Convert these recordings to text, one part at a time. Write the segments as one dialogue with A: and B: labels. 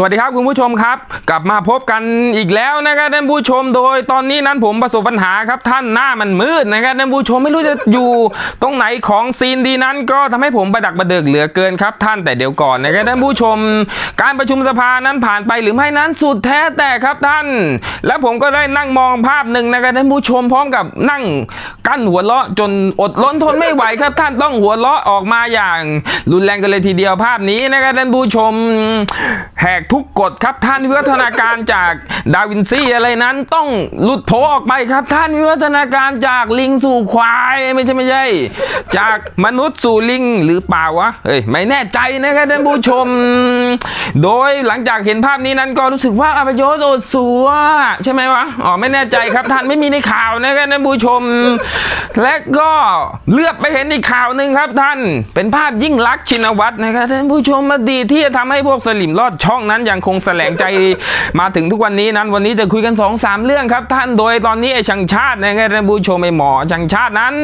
A: สวัสดีครับคุณผู้ชมครับ กลับมาพบกันอีกแล้วนะครับท่านผู้ชมโดยตอนนี้นั้นผมประสบปัญหาครับท่านหน้ามันมืดนะครับท่านผู้ชมไม่รู้จะอยู่ตรงไหนของซีนดีนั้น ก็ทำให้ผมประดักประเดิกเหลือเกินครับท่านแต่เดี๋ยวก่อนนะครับท่านผู้ชม การประชุมสภานั้นผ่านไปหรือไม่นั้นสุดแท้แต่ครับท่าน และผมก็ได้นั่งมองภาพหนึ่งนะครับท่านผู้ชมพร้อมกับนั่งกั้นหัวเราะจนอดล้นทนไม่ไหวครับท่านต้องหัวเราะออกมาอย่าง รุนแรงกันเลยทีเดียวภาพนี้นะครับท่านผู้ชมแหกทุกกฎครับท่านวิวัฒนาการจากดาวินซีอะไรนั้นต้องหลุดโผออกไปครับ ท่านวิวัฒนาการจากลิงสู่ควายไม่ใช่ไม่ใช่ จากมนุษย์สู่ลิงหรือเปล่าวะเฮ้ยไม่แน่ใจนะครับท่านผู้ชม โดยหลังจากเห็นภาพนี้นั้นก็รู้สึกว่าอภิยศโอดสัวใช่ไหมวะอ๋อไม่แน่ใจครับท่านไม่มีในข่าวนะครับท่านผู้ชม และก็เลือบไปเห็นอีกข่าวหนึ่งครับท่าน เป็นภาพยิ่งรักษณ์ชินวัตรนะครับท่านผู้ชมมาดีที่จะทำให้พวกสลิมรอดช่องนั้นยังคงแสลงใจมาถึงทุกวันนี้นั้นวันนี้จะคุยกัน2อสามเรื่องครับ ท่านโดยตอนนี้ไอ้ชังชาตินะครับท่านผู้ชมไอ้หมอชังชาตินั้น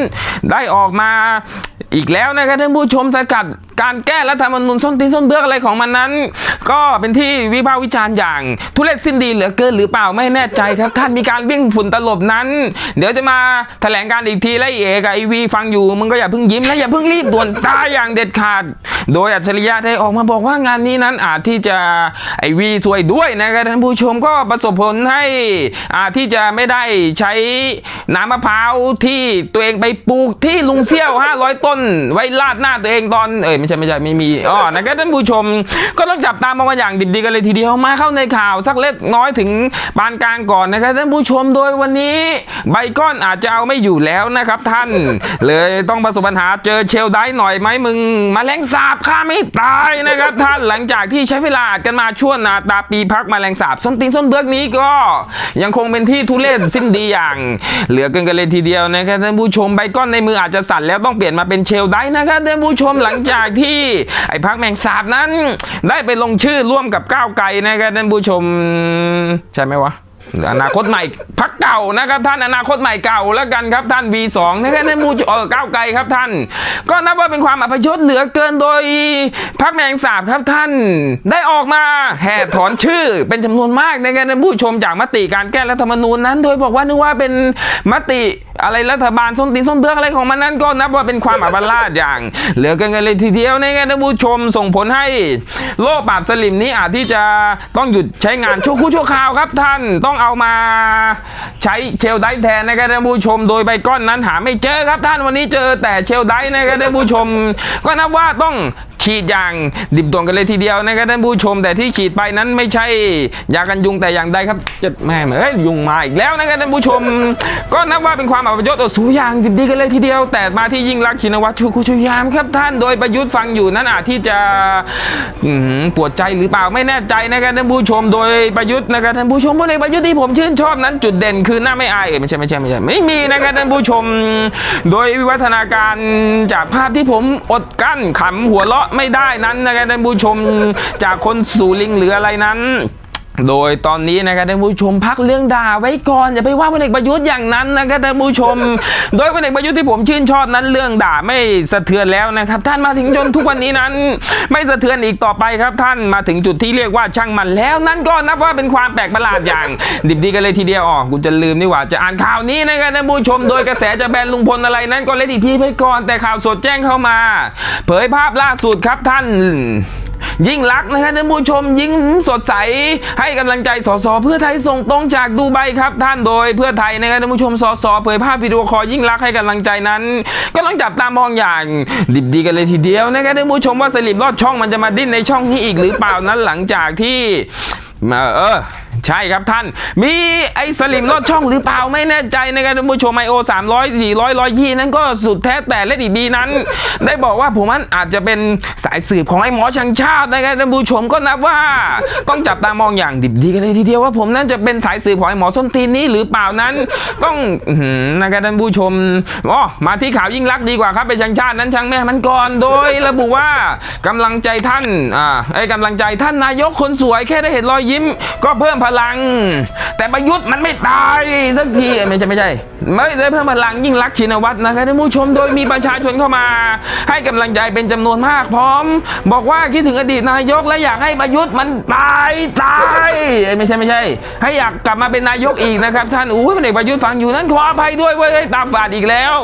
A: ได้ออกมาอีกแล้วนะครับท่านผู้ชมสกัด การแก้รัฐธรรมนูญส้นตีนส้นเบื้อกอะไรของมันนั้น ก็เป็นที่วิพากษ์วิจารณ์อย่าง ทุเรศสิ้นดีเหลือเกินหรือเปล่าไม่แน่ใจครับท่านมีการวิ่งฝุ่นตลบนั้น เดี๋ยวจะมาแถลงการอีกทีและไอ้เอกับไอวีฟังอยู่มึงก็อย่าเพิ่งยิ้มและอย่าเพิ่งรีบด่วนตายอย่างเด็ดขาด โดยอัจฉริยะได้ออกมาบอกว่างานนี้นั้นอาจที่จะไอวีสวยด้วยนะครับท่านผู้ชมก็ประสบผลให้อาจที่จะไม่ได้ใช้น้ำมะพร้าวที่ตัวเองไปปลูกที่ลุงเซี่ยว500 ต้น ไว้ลาดหน้าตัวเองตอนเอ้ยไม่ใช่ไม่ใช่ไม่มีอ๋อนะครับท่านผู้ชมก็ต้องจับตามมาอย่างดิบดีกันเลยทีเดียวมาเข้าในข่าวสักเล็กน้อยถึงปานกลางก่อนนะครับท่านผู้ชมโดยวันนี้ใบก้อนอาจจะเอาไม่อยู่แล้วนะครับท่าน เลยต้องประสบปัญหาเจอเชลได้หน่อยไหมมึง มาแมลงสาบฆ่าไม่ตายนะครับท่านหลังจากที่ใช้เวลาอัดกันมาชั่วนาตาปีพักมาแมลงสาบส้นตีนส้นเบือกนี้ก็ยังคงเป็นที่ทุเรศสิ้นดีอย่าง เหลือเกินกันเลยทีเดียวนะครับท่านผู้ชมใบก้อนในมืออาจจะสั่นแล้วต้องเปลี่ยนมาเป็นเชลได้นะครับท่านผู้ชมหลังจากที่ไอ้พักแมงสาบนั้น ได้ไปลงชื่อร่วมกับก้าวไกลนะครับท่านผู้ชม ใช่ไหมวะ อนาคตใหม่พักเก่านะครับ ท่านอนาคตใหม่เก่าแล้วกันครับท่าน V2 นะครับท่านผู้ชมเออก้าวไกลครับท่าน ก็นับว่าเป็นความอัพยศเหลือเกินโดยพักแมงสาบครับท่าน ได้ออกมาแห่ถอนชื่อเป็นจำนวนมากนะครับท่านผู้ชมจากมติการแก้รัฐธรรมนูญนั้น โดยบอกว่านึกว่าเป็นมติอะไรรัฐบาลส้นตีนส้นเบือกอะไรของมันนั้นก็นับว่าเป็นความอัปลาดอย่าง เหลือเกินกันเลยทีเดียวนะครับท่านผู้ชมส่งผลให้ โลกปราบสลิมนี้อาจที่จะต้องหยุดใช้งานชั่วครู่ชั่วคราวครับท่านต้องเอามาใช้เชลไดแทนนะครับท่านผู้ชม โดยใบก้อนนั้นหาไม่เจอครับท่านวันนี้เจอแต่เชลไดนะครับท่านผู้ชม ก็นับว่าต้อง ฉีดอย่างดิบดวงกันเลยทีเดียวนะครับท่านผู้ชมแต่ที่ฉีดไปนั้นไม่ใช่ยากันยุงแต่อย่างใดครับจะแม่เอ้ยยุงมาอีกแล้วนะครับท่านผู้ชม ก็นับว่าเป็นความอัปยศอดสูอย่างดิบดีกันเลยทีเดียว แต่มาที่ยิ่งรักชินวัตรชูคุชยามครับท่านโดยประยุทธ์ฟังอยู่นั้นอาจที่จะปวดใจหรือเปล่าไม่แน่ใจนะครับท่านผู้ชมโดยประยุทธ์นะครับท่านผู้ชมพลเอกประยุทธ์ที่ผมชื่นชอบนั้นจุดเด่นคือหน้าไม่อายเอ้ยไม่ใช่ไม่ใช่ไม่ใช่ไม่มีนะครับท่านผู้ชม โดยวิวัฒนาการจากภาพที่ผมอดกั้นขำหัวเราะไม่ได้นั้นนะครับท่านผู้ชมจากคนสู่ลิงหรืออะไรนั้น โดยตอนนี้นะครับท่านผู้ชมพักเรื่องด่าไว้ก่อนอย่าไปว่าพลเอกประยุทธ์อย่างนั้นนะครับท่านผู้ชม โดยพลเอกประยุทธ์ที่ผมชื่นชอบนั้นเรื่องด่าไม่สะเทือนแล้วนะครับ ท่านมาถึงจนทุกวันนี้นั้น ไม่สะเทือนอีกต่อไปครับ ท่านมาถึงจุดที่เรียกว่าช่างมันแล้วนั่นก็นับว่าเป็นความแปลกประหลาดอย่าง ดิบดีกันเลยทีเดียวอ๋อกูจะลืมนี่หว่าจะอ่านข่าวนี้นะครับท่านผู้ชม โดยกระแสจะแบนลุงพลอะไรนั้นก็เล่นอีกทีไปก่อนแต่ข่าวสดแจ้งเข้ามา เผยภาพล่าสุดครับท่าน ยิ่งรักนะครับท่านผู้ชมยิ่งสดใส ให้กำลังใจสสเพื่อไทยส่งตรงจากดูไบครับ ท่านโดยเพื่อไทยนะครับท่านผู้ชมสสเผยภาพวิดีโอคอลยิ่งรักให้กำลังใจนั้น ก็ต้องจับตามองอย่างดิบดีกันเลยทีเดียวนะครับท่านผู้ชมว่าสลิปรอดช่องมันจะมาดิ้นในช่องนี้อีกหรือเปล่านั้นหลังจากที่มาเออ ใช่ครับท่าน มีไอ้สลิมลอดช่องหรือเปล่าไม่แน่ใจนะครับท่านผู้ชมไอโอสามร้อยสี่ร้อยร้อยยี่นั้นก็สุดแท้แต่และดีบีนั้น ได้บอกว่าผมนั้นอาจจะเป็นสายสืบของไอ้หมอชังชาตินะครับท่านผู้ชมก็นับว่าต้องจับตามองอย่างดิบดีกันเลยทีเดียวว่าผมนั้นจะเป็นสายสืบของไอ้หมอส้นตีนนี้หรือเปล่านั้น ต้องนะครับท่านผู้ชมอ๋อมาที่ข่าวยิ่งรักดีกว่าครับไปชังชาตินั้นช่างแม่มันก่อนโดยระบุว่ากำลังใจท่านอ่าไอ้กำลังใจท่านนายกคนสวยแค่ได้เห็นรอยยิ้ม ก็เพิ่มพลัง แต่ประยุทธ์มันไม่ตายสักทีเอ้ไม่ใช่ไม่ใช่ ไม่ได้เพิ่มพลังยิ่งรักษณ์ชินวัตรนะครับท่านผู้ชมโดยมีประชาชนเข้ามา ให้กำลังใจเป็นจำนวนมากพร้อม บอกว่าคิดถึงอดีตนายกและอยากให้ประยุทธ์มันตายตายเอ้ไม่ใช่ไม่ใช่ ให้อยากกลับมาเป็นนายกอีกนะครับท่านอุ้ยพลเอกประยุทธ์ฟังอยู่นั้นขออภัยด้วยเว้ยตาฝาดอีกแล้ว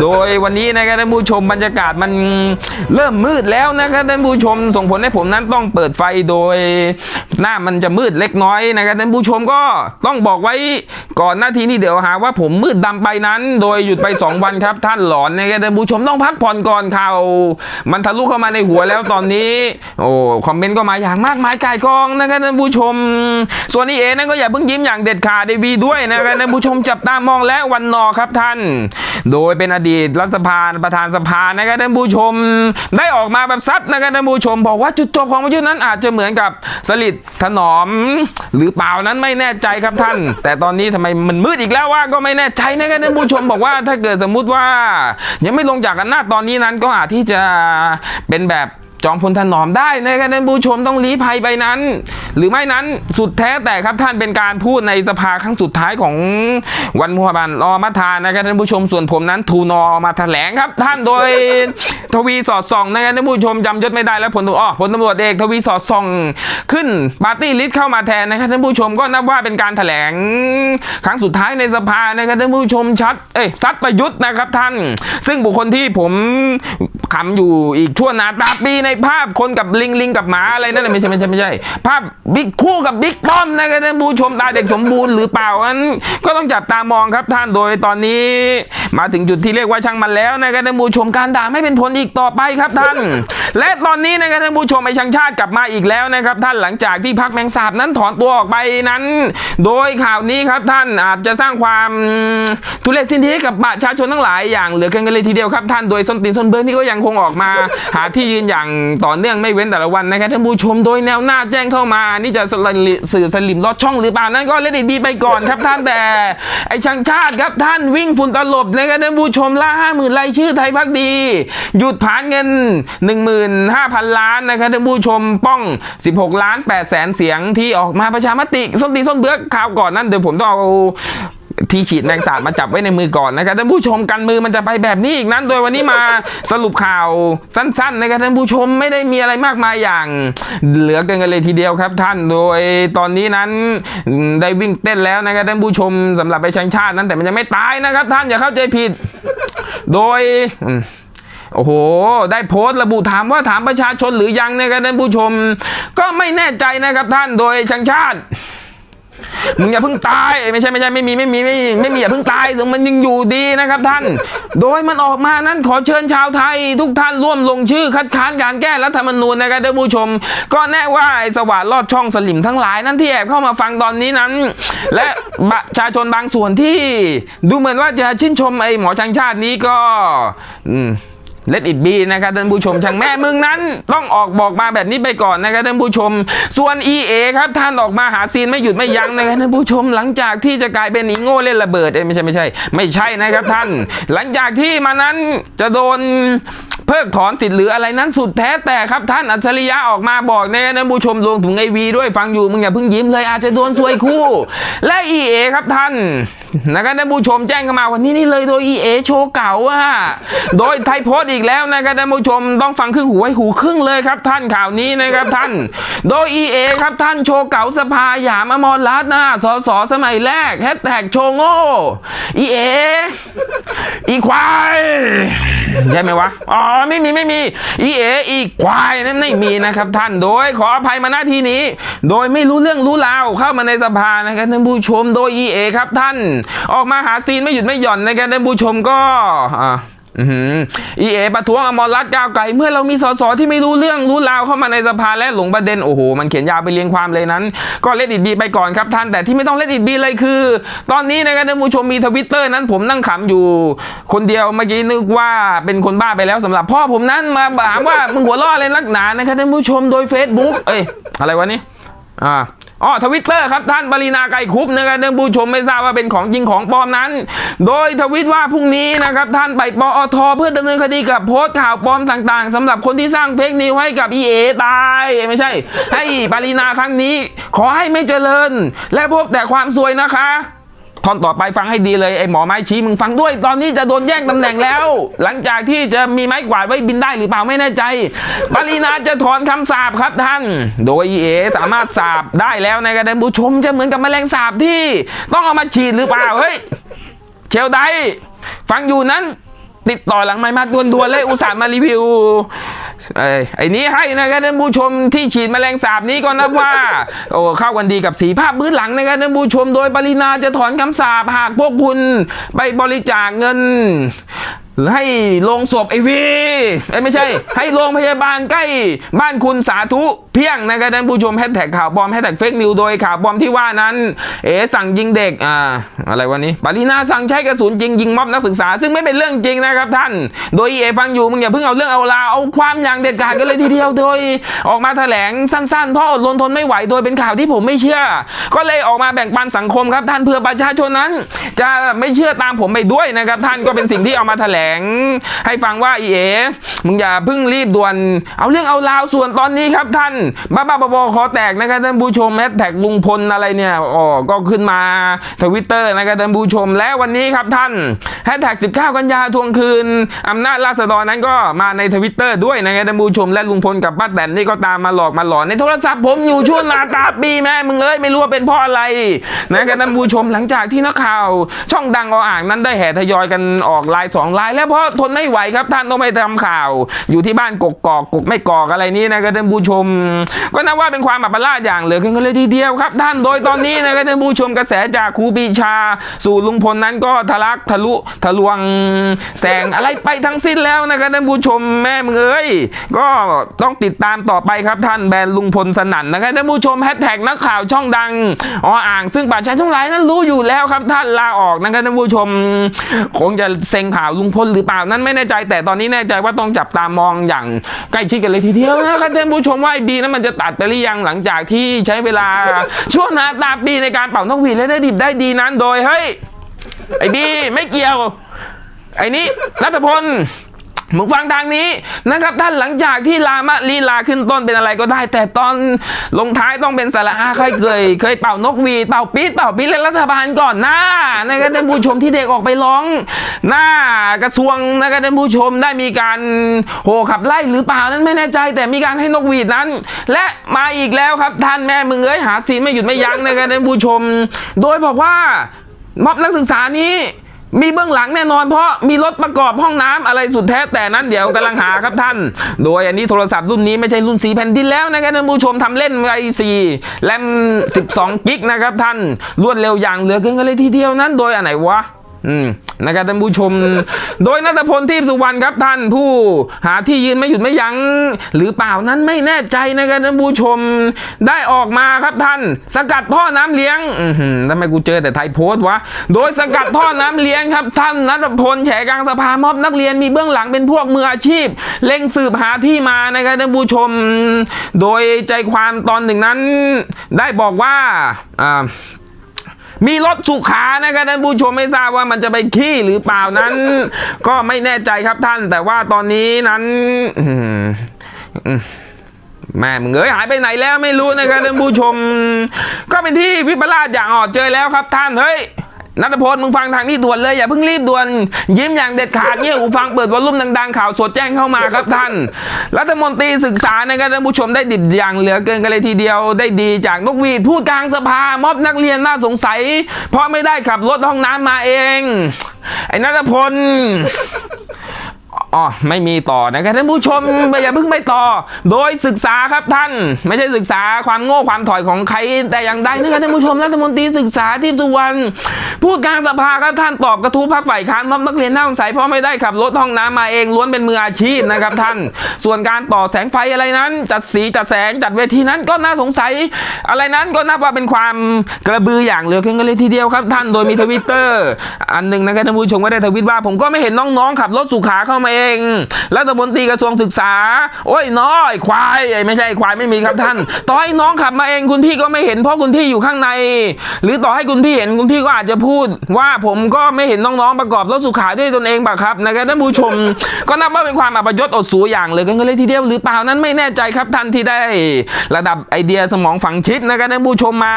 A: โดยวันนี้นะครับท่านผู้ชมบรรยากาศมันเริ่มมืดแล้วนะครับท่านผู้ชมส่งผลให้ผมนั้นต้องเปิดไฟโดย หน้ามันจะมืดเล็กน้อยนะครับท่านผู้ชมก็ต้องบอกไว้ก่อนหน้าทีนี้เดี๋ยวหาว่าผมมืดดำไปนั้น โดยหยุดไป 2 วันครับ ท่านหลอนนะครับท่านผู้ชมต้องพักผ่อนก่อนข่าวมันทะลุเข้ามาในหัวแล้วตอนนี้ โอ้คอมเมนต์ก็มาอย่างมากมายกายกองนะครับท่านผู้ชม ส่วนนี้เอนั้นก็อย่าเพิ่งยิ้มอย่างเด็ดขาดเดวีด้วยนะครับท่านผู้ชมจับตามองและวันนอครับท่าน โดยเป็นอดีตรัฐสภาประธานสภานะครับท่านผู้ชม ได้ออกมาแบบซัดนะครับท่านผู้ชม บอกว่าจุดจบของประยุทธ์นั้นอาจจะเหมือนกับสลิดถนอมหรือเปล่านั้นไม่แน่ใจครับท่าน แต่ตอนนี้ทำไมมันมืดอีกแล้วว่าก็ไม่แน่ใจนะครับท่านผู้ชมบอกว่าถ้าเกิดสมมุติว่า ยังไม่ลงจากอำนาจตอนนี้นั้นก็อาจที่จะเป็นแบบ จอมพลถนอมได้นะครับท่านผู้ชมต้องลี้ภัยไปนั้น หรือไม่นั้นสุดแท้แต่ครับท่านเป็นการพูดในสภาครั้งสุดท้ายของวันมุฮัมมัดรอมัทานนะครับท่านผู้ชมส่วนผมนั้นทูนอมาแถลงครับ ท่านโดยทวีสอดส่องนะครับท่านผู้ชมจำยศไม่ได้แล้วผลตำรวจอ้อผลตำรวจเอกทวีสอดส่องขึ้นปาร์ตี้ลิสต์เข้ามาแทนนะครับท่านผู้ชมก็นับว่าเป็นการแถลงครั้งสุดท้ายในสภานะครับท่านผู้ชมชัดเอ้ยซัดประยุทธ์นะครับท่าน ซึ่งบุคคลที่ผมขำอยู่อีกชั่วนาตาปีในภาพคนกับลิงลิงกับหมาอะไรนั่นนะไม่ใช่ไม่ใช่ไม่ใช่ ภาพบิ๊กคู่กับบิ๊กป้อมนะครับท่านผู้ชมตาเด็กสมบูรณ์หรือเปล่านั้นก็ต้องจับตามองครับท่านโดยตอนนี้ มาถึงจุดที่เรียกว่าช่างมันแล้วนะครับท่านผู้ชมการด่าไม่เป็นผลอีกต่อไปครับท่าน และตอนนี้นะครับท่านผู้ชมไอ้ช่างชาติกลับมาอีกแล้วนะครับท่านหลังจากที่พักแมงสาบนั้นถอนตัวออกไปนั้น โดยข่าวนี้ครับท่านอาจจะสร้างความทุเรศสิ้นดีให้กับประชาชนทั้งหลายอย่างเหลือเกินกันเลยทีเดียวครับท่านโดยส้นตีนส้นเบิร์นที่ก็ยังคงออกมา หาที่ยืนอย่างต่อเนื่องไม่เว้นแต่ละวันนะครับท่านผู้ชมโดยแนวหน้าแจ้งเข้ามา นี่จะส,สื่อสลิมลอดช่องหรือเปล่านั้นก็เล่นดีไปก่อนครับท่านแต่ไอช่างชาติครับท่านวิ่งฝุ่นตลบนะครับท่านผู้ชมล่าห้าหมื่นรายชื่อไทยพักดี หยุดผ่านเงิน 15,000 ล้านนะครับท่านผู้ชมป้อง 16 ล้าน8แสนเสียงที่ออกมาประชามติส้นตีนส้นเบือกข่าวก่อนนั้นเดี๋ยวผมต้องเอา ที่ฉีดแมงสาบมาจับไว้ในมือก่อนนะครับท่านผู้ชมกันมือมันจะไปแบบนี้อีกนั้นโดยวันนี้มาสรุปข่าวสั้นๆนะครับท่านผู้ชมไม่ได้มีอะไรมากมายอย่าง เหลือเกินกันเลยทีเดียวครับท่านโดยตอนนี้นั้นได้วิ่งเต้นแล้วนะครับท่านผู้ชมสำหรับไปชังชาตินั้นแต่มันยังไม่ตายนะครับ ท่านอย่าเข้าใจผิด โดยโอ้โห ได้โพสต์ระบุถามว่าถามประชาชนหรือยังนะครับท่านผู้ชม ก็ไม่แน่ใจนะครับท่านโดยชังชาติ มึงอย่าเพิ่งตายไม่ใช่ไม่ใช่ไม่มีไม่มีไม่มีไม่มีอย่าเพิ่งตายถึงมันยังอยู่ดีนะครับท่าน โดยมันออกมานั้นขอเชิญชาวไทย ทุกท่านร่วมลงชื่อคัดค้านการแก้รัฐธรรมนูญนะครับท่านผู้ชม ก็แน่ว่าไอ้สวัสดลอดช่องสลิมทั้งหลายนั้นที่แอบเข้ามาฟังตอนนี้นั้น และประชาชนบางส่วนที่ ดูเหมือนว่าจะชื่นชมไอ้หมอชังชาตินี้ก็ อืม เลดอิดบีนะครับท่านผู้ชมช่างแม่มึงนั้น ต้องออกบอกมาแบบนี้ไปก่อนนะครับท่านผู้ชม ส่วน EA ครับท่านออกมาหาซีนไม่หยุดไม่ยั้งนะครับท่านผู้ชมหลังจากที่จะกลายเป็นอีโง่เล่นระเบิดเอ้ไม่ใช่ไม่ใช่ ไม่ใช่นะครับท่าน หลังจากที่มานั้นจะโดน เพิกถอนสิทธิ์หรืออะไรนั้นสุดแท้แต่ครับท่านอัจฉริยะออกมาบอกนะครับท่านผู้ชมรวมถึงไอวีด้วยฟังอยู่มึงอย่าเพิ่งยิ้มเลยอาจจะโดนซวยคู่ และ EA ครับท่านนะครับท่านผู้ชมแจ้งเข้ามาวันนี้นี่เลยโดย EA โชว์เก่าอะโดยไทยโพสต์อีกแล้วนะครับท่านผู้ชมต้องฟังครึ่งหูไว้หูครึ่งเลยครับท่านข่าวนี้นะครับท่าน โดย EA ครับท่านโชว์เก่าสภาหยามอมรรัตน์นะสสสมัยแรกแฮชแท็กโชว์โง่ EA อีควายใช่ไหมวะอ๋ออ๋อไม่มีไม่มีอีเออีควายนั่นไม่มีนะครับท่านโดยขออภัยมาหน้าที่นี้ โดยไม่รู้เรื่องรู้ราวเข้ามาในสภานะครับท่านผู้ชมโดยอีเอครับท่าน ออกมาหาซีนไม่หยุดไม่หย่อนนะครับท่านผู้ชมก็อ่า อือเอประท้วงอมรรัตน์ก้าวไกล เมื่อเรามีสสที่ไม่รู้เรื่องรู้ราวเข้ามาในสภาและหลงประเด็น โอ้โห มันเขียนยาวไปเรียงความเลยนั้น ก็เลดอิดบีไปก่อนครับท่าน แต่ที่ไม่ต้องเลดอิดบีเลยคือ ตอนนี้นะครับท่านผู้ชมมีทวิตเตอร์นั้นผมนั่งขำอยู่ คนเดียวเมื่อกี้นึกว่าเป็นคนบ้าไปแล้วสำหรับพ่อผมนั้นมาถามว่ามึงหัวล้อเลยนักหนานะครับท่านผู้ชมโดย Facebook เอ้ยอะไรวะนี่อ่า อ๋อทวิตเตอร์ครับท่านปรินาไกรคุปนะครับท่านผู้ชมไม่ทราบว่าเป็นของจริงของปลอมนั้น โดยทวิตว่าพรุ่งนี้นะครับท่านไปปอทเพื่อดำเนินคดีกับโพสต์ข่าวปลอมต่างๆสำหรับคนที่สร้างเฟกนิวให้กับ EA ตายไม่ใช่ ให้ปรินาครั้งนี้ ขอให้ไม่เจริญ และพบแต่ความสวยนะคะ ท่อนต่อไปฟังให้ดีเลยไอ้หมอไม้ชี้มึงฟังด้วย ตอนนี้จะโดนแย่งตำแหน่งแล้ว หลังจากที่จะมีไม้กวาดไว้บินได้หรือเปล่าไม่แน่ใจ ปรินาจะถอนคำสาปครับท่าน โดยเอสามารถสาบได้แล้วในกระดานผู้ชมจะเหมือนกับแมลงสาบที่ ต้องเอามาฉีดหรือเปล่าเฮ้ยเชลไดฟังอยู่นั้น ติดต่อหลังไม้มาด่วนๆเลยอุตส่าห์มารีวิวไอ้ไอ้นี้ให้นะครับท่านผู้ชมที่ฉีดแมลงสาบนี้ก็นับว่า โอ้เข้ากันดีกับสีภาพพื้นหลังนะครับท่านผู้ชมโดยปรินาจะถอนคำสาปหากพวกคุณไปบริจาคเงินหรือให้โรงศพไอวีเอ้ไม่ใช่ ให้โรงพยาบาลใกล้บ้านคุณสาธุเพียงนะครับท่านผู้ชมแฮชแท็กข่าวปลอมแฮชแท็กเฟกนิวโดยข่าวปลอมที่ว่านั้น เอ๋สั่งยิงเด็กอ่าอะไรวันนี้ปารินาสั่งใช้กระสุนจริงยิงม็อบนักศึกษา ซึ่งไม่เป็นเรื่องจริงนะครับท่าน โดยเอฟังอยู่มึงอย่าเพิ่งเอาเรื่องเอาราวเอาความอย่างเด็ดขาดกันเลยทีเดียวโดย ออกมาแถลงสั้นๆเพราะอดรนทนไม่ไหวโดยเป็นข่าวที่ผมไม่เชื่อ ก็เลยออกมาแบ่งปันสังคมครับท่านเพื่อประชาชนนั้น จะไม่เชื่อตามผมไปด้วยนะครับท่านก็เป็นสิ่งที่เอามาแถลง ให้ฟังว่าอีเอมึงอย่าเพิ่งรีบด่วน เอาเรื่องเอาราวส่วนตอนนี้ครับท่านบ้าบ้าๆบอๆขอแตกนะครับท่านผู้ชมแฮชแท็กลุงพลอะไรเนี่ยอ๋อก็ขึ้นมาทวิตเตอร์นะครับท่านผู้ชมและวันนี้ครับท่านแฮชแท็ก19 กันยาทวงคืนอำนาจราษฎรนั้นก็มาในทวิตเตอร์ด้วยนะครับท่านผู้ชมและลุงพลกับป้าแตนนี่ก็ตามมาหลอกมาหลอนในโทรศัพท์ผมอยู่ช่วงนาตาปีแม่มึงเอ้ยไม่รู้ว่าเป็นเพราะอะไรนะครับท่านผู้ชมหลังจากที่นักข่าว ช่องดังออ่างนั้นได้แห่ทยอยกันออกไลน์สองไลน์แล้วเพราะทนไม่ไหวครับท่านต้องไปทำข่าว อยู่ที่บ้านกกกอกกกไม่กอกอะไรนี้นะครับท่านผู้ชมก็นับว่าเป็นความอัปลาดอย่างเหลือเกินเลยทีเดียวครับ ท่านโดยตอนนี้นะครับท่านผู้ชมกระแสจากครูปีชา สู่ลุงพลนั้นก็ทะลักทะลุทะลวงแสงอะไรไปทั้งสิ้นแล้วนะครับท่านผู้ชมแม่มึงเอ้ยก็ต้องติดตามต่อไปครับท่านแบรนด์ลุงพลสนั่นนะครับท่านผู้ชมแฮชแท็กนักข่าวช่องดังออ่างซึ่งป่าชาช่องหลายนั้นรู้อยู่แล้วครับท่านลาออกนะครับท่านผู้ชม คงจะเซ็งข่าวลุงพลหรือเปล่านั้นไม่แน่ใจ แต่ตอนนี้แน่ใจว่าต้องจับตามองอย่างใกล้ชิดกันเลยทีเดียวนะครับท่านผู้ชมว่าไอ้บีนั้นมันจะตัดไปหรือยังหลังจากที่ใช้เวลา ช่วงนาตาปีในการเป่านกหวีดและได้ดิบได้ดีนั้นโดยเฮ้ยไอ้ดีไม่เกี่ยว ไอ้นี้รัฐพล มึงฟังทางนี้นะครับท่านหลังจากที่ลามะลีลาขึ้นต้นเป็นอะไรก็ได้ แต่ตอนลงท้ายต้องเป็นสาระอาใครเคยเคยเป่านกหวีดเป่าปี๊ดเป่าปี๊ดและรัฐบาลก่อนหน้านะครับท่านผู้ชมที่เด็กออกไปร้องหน้ากระทรวงนะครับท่านผู้ชมได้มีการโหขับไล่หรือเปล่านั้นไม่แน่ใจ แต่มีการให้นกหวีดนั้น และมาอีกแล้วครับท่านแม่มึงเอ้ยหาซีนไม่หยุดไม่ยั้งนะครับท่านผู้ชม โดยบอกว่ามอบนักศึกษานี้ มีเบื้องหลังแน่นอนเพราะมีรถประกอบห้องน้ำอะไรสุดแท้แต่นั้นเดี๋ยวกำลังหาครับท่าน โดยอันนี้โทรศัพท์รุ่นนี้ไม่ใช่รุ่นสีแผ่นดินแล้วนะครับท่านผู้ชมทำเล่นไอซีแรม12 กิกนะครับท่านรวดเร็วอย่างเหลือเกินกันเลยทีเดียวนั้น โดยอันไหนวะ อืม นะครับท่านผู้ชม โดยนัทพลทีพสุวรรณครับท่านผู้หาที่ยืนไม่หยุดไม่ยัง้ง หรือเปล่านั้นไม่แน่ใจนะครับท่านผู้ชม ได้ออกมาครับท่าน สกัดท่อน้ำเลี้ยงอืทำไมกูเจอแต่ไทยโพสต์วะโดยสกัดท่อน้ำเลี้ยงครับท่านนัทพลแฉกลางสภามอบนักเรียนมีเบื้องหลังเป็นพวกมืออาชีพเร่งสืบหาที่มานะครับท่านผู้ชม โดยใจความตอนหนึ่งนั้น ได้บอกว่าอ่า มีรถสุขานะครับท่านผู้ชมไม่ทราบว่ามันจะไปขี้หรือเปล่านั้น ก็ไม่แน่ใจครับท่าน แต่ว่าตอนนี้นั้นแม่มึงเอ้ยหายไปไหนแล้วไม่รู้นะครับท่านผู้ชม ก็เป็นที่วิปลาสอย่างออดเจอแล้วครับท่านเฮ้ย นัทพลมึงฟังทางนี้ด่วนเลยอย่าเพิ่งรีบด่วน ยิ้มอย่างเด็ดขาดเงี่ยหูฟังเปิดวอลลุ่มดังๆข่าวสดแจ้งเข้ามาครับท่าน รัฐมนตรีศึกษานะครับท่านผู้ชมได้ดิบอย่างเหลือเกินกันเลยทีเดียวได้ดีจากนกหวีดพูดกลางสภา ม็อบนักเรียนน่าสงสัย เพราะไม่ได้ขับรถห้องน้ำมาเอง ไอ้นัทพล อ๋อไม่มีต่อนะครับท่านผู้ชมอย่าเพิ่งไปต่อ โดยศึกษาครับท่าน ไม่ใช่ศึกษาความโง่ความถอยของใครแต่อย่างใดนะครับท่านผู้ชมรัฐมนตรีศึกษาที่สุวรรณพูดกลางสภาครับท่านตอบกระทู้พักฝ่ายค้านม็อบนักเรียนน่าสงสัยเพราะไม่ได้ขับรถห้องน้ำมาเองล้วนเป็นมืออาชีพนะครับท่าน ส่วนการต่อแสงไฟอะไรนั้น จัดสีจัดแสงจัดเวทีนั้นก็น่าสงสัย อะไรนั้นก็นับว่าเป็นความกระบืออย่างเหลือเกินกันเลยทีเดียวครับท่านโดยมีทวิตเตอร์อันหนึ่งนะครับท่านผู้ชมก็ได้ทวิตว่า ผมก็ไม่เห็นน้องๆขับรถสุขาเข้ามาเองรัฐมนตรีกระทรวงศึกษา โอ้ยน้อยควายเอ้ยไม่ใช่ควายไม่มีครับท่าน ต่อให้น้องขับมาเองคุณพี่ก็ไม่เห็นเพราะคุณพี่อยู่ข้างใน หรือต่อให้คุณพี่เห็นคุณพี่ก็อาจจะพูด ว่าผมก็ไม่เห็นน้องๆประกอบรถสุขาด้วยตนเองปะครับนะครับท่านผู้ชม ก็นับว่าเป็นความอัปยศอดสูอย่างเลยกันเลยทีเดียวหรือเปล่านั้นไม่แน่ใจครับท่านที่ได้ ระดับไอเดียสมองฝังชิดนะครับท่านผู้ชมมา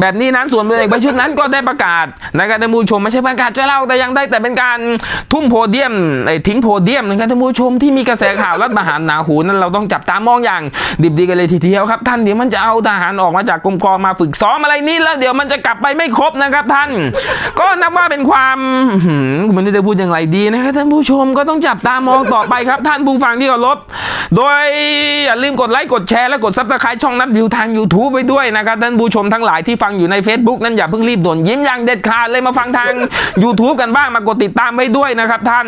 A: แบบนี้นั้นส่วนพลเอกประยุทธ์นั้นก็ได้ประกาศนะครับท่านผู้ชมไม่ใช่ประกาศจะเล่าแต่ยังได้แต่เป็นการทุ่มโพเดียมไอทิ้งโพเดียมนะครับท่านผู้ชมที่มีกระแสข่าวรัฐประหารหนาหูนั้นเราต้องจับตามองอย่างดิบดีกันเลยทีเดียวครับท่านเดี๋ยวมันจะเอาทหารออกมาจากกรมกองมาฝึกซ้อมอะไรนี่แล้วเดี๋ยวมันจะกลับไปไม่ครบนะครับท่าน ก็นับว่าเป็นความหืมมันจะพูดอย่างไรดีนะครับท่านผู้ชมก็ต้องจับตามองต่อไปครับท่านผู้ฟังที่เคารพโดยอย่าลืมกดไลค์กดแชร์และกดซับสไครต์ช่องนัดวิวทาง YouTube ไปด้วยนะครับท่านผู้ชมทั้งหลายที่ฟังอยู่ใน Facebook นั้นอย่าเพิ่งรีบด่วนยิ้มอย่างเด็ดขาดเลยมาฟังทาง YouTube กันบ้างมากดติดตามไว้ด้วยนะครับท่าน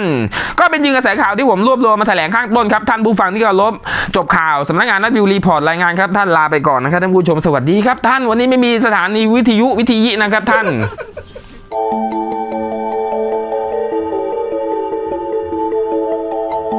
A: ก็เป็นจริงกระแสข่าวที่ผมรวบรวมมาแถลงข้างต้นครับท่านผู้ฟังที่เคารพจบข่าวสำนักงานนัดวิวรีพอร์ตรายงานครับท่านลาไปก่อนนะครับท่านผู้ชมสวัสดีครับท่านวันนี้ไม่มีสถานีวิทยุวิทยินะครับท่าน